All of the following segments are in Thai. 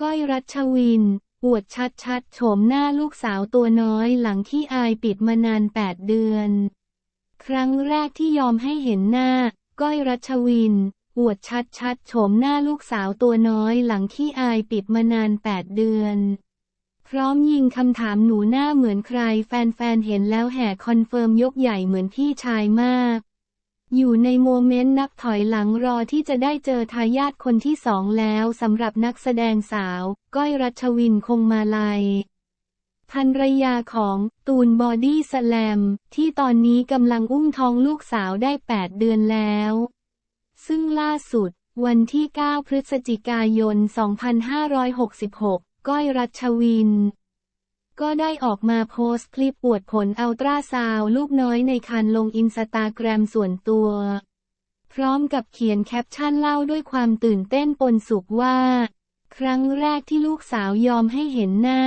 ก้อยรัชวิน อวดชัดชัดๆ โฉมหน้าลูกสาวตัวน้อยหลังที่อายปิดมานานแปดเดือน ครั้งแรกที่ยอมให้เห็นหน้า ก้อยรัชวิน อวดชัดชัดๆโฉมหน้าลูกสาวตัวน้อยหลังที่อายปิดมานานแปดเดือน พร้อมยิงคำถามหนูหน้าเหมือนใคร แฟนๆ เห็นแล้วแห่คอนเฟิร์มยกใหญ่เหมือนพี่ชายมาก อยู่ในโมเมนต์นับถอยหลังรอที่จะได้เจอทายาทคนที่สองแล้วสำหรับนักแสดงสาว ก้อยรัชวินคงมาลัยภรรยาของตูนบอดี้สแลม ที่ตอนนี้กำลังอุ้มท้องลูกสาวได้ 8 เดือนแล้ว ซึ่งล่าสุด วันที่ 9 พฤศจิกายน 2566 ก้อยรัชวิน ก็ได้ออกมาโพสต์คลิปอวดผลอัลตราซาวลูกน้อยในคันลงอินสตาแกรมส่วนตัว พร้อมกับเขียนแคปชั่นเล่าด้วยความตื่นเต้นปนสุขว่า ครั้งแรกที่ลูกสาวยอมให้เห็นหน้า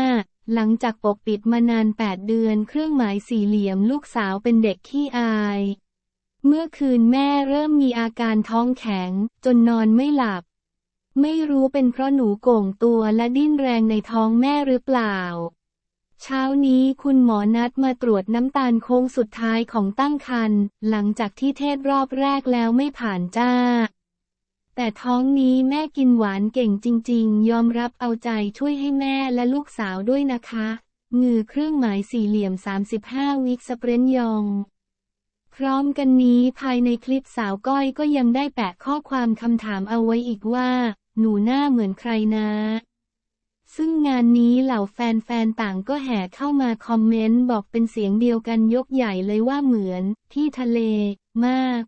หลังจากปกปิดมานาน 8 เดือนเครื่องหมายสี่เหลี่ยมลูกสาวเป็นเด็กขี้อาย เมื่อคืนแม่เริ่มมีอาการท้องแข็ง จนนอนไม่หลับ ไม่รู้เป็นเพราะหนูโก่งตัวและดิ้นแรงในท้องแม่หรือเปล่า เช้านี้คุณหมอนัดมาตรวจน้ำตาลโค้งสุดท้ายของตั้งครรภ์หลังจากที่เทศรอบแรกแล้วไม่ผ่านจ้า แต่ท้องนี้แม่กินหวานเก่งจริง ๆ ยอมรับเอาใจช่วยให้แม่และลูกสาวด้วยนะคะงือเครื่องหมายสี่เหลี่ยม 35 วิกสเปรนยอง พร้อมกันนี้ภายในคลิปสาวก้อยก็ยังได้แปะข้อความคำถามเอาไว้อีกว่า หนูหน้าเหมือนใครนะ ซึ่งงานนี้เหล่าแฟนๆ ต่างก็แห่เข้ามาคอมเมนต์บอกเป็นเสียงเดียวกันยกใหญ่เลยว่าเหมือนที่ทะเลมาก